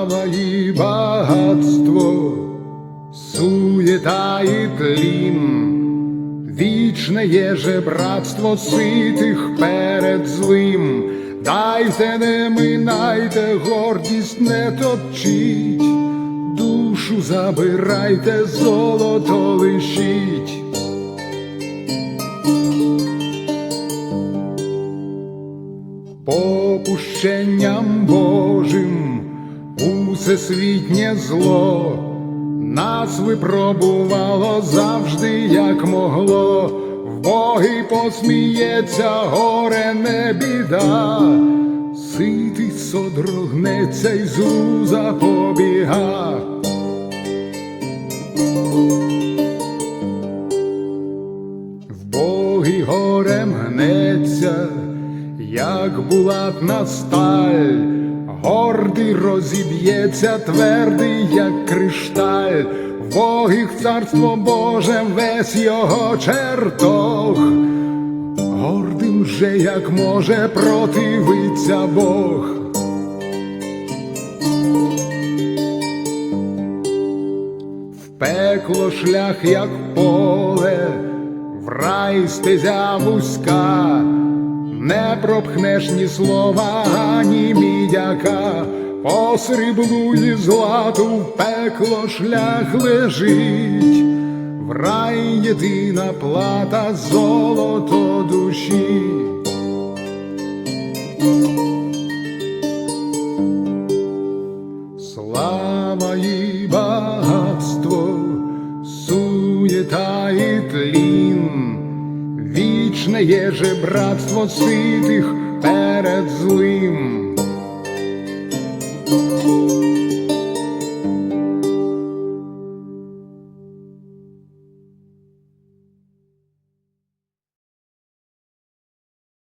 Слава багатство, суєта і тлін, вічне є же братство ситих перед злим. Дайте, не минайте, гордість не точіть, душу забирайте, золото лишіть. Попущенням Божим усесвітнє зло нас випробувало завжди, як могло. В Боги посміється, горе не біда, ситий содрогнеться й злу запобіга. В Боги горем гнеться, як булатна сталь, гордий розіб'ється, твердий, як кришталь, в Богих царство Боже, весь його чертог, гордим же, як може, противиться Бог. Пекло шлях, як поле, в рай стезя вузька, не пропхнеш ні слова, ані мідяка, по сріблу і злату в пекло шлях лежить, в рай єдина плата, золото душі. Слава і багатство, суєта і тлін, вічне є же братство ситих перед злим.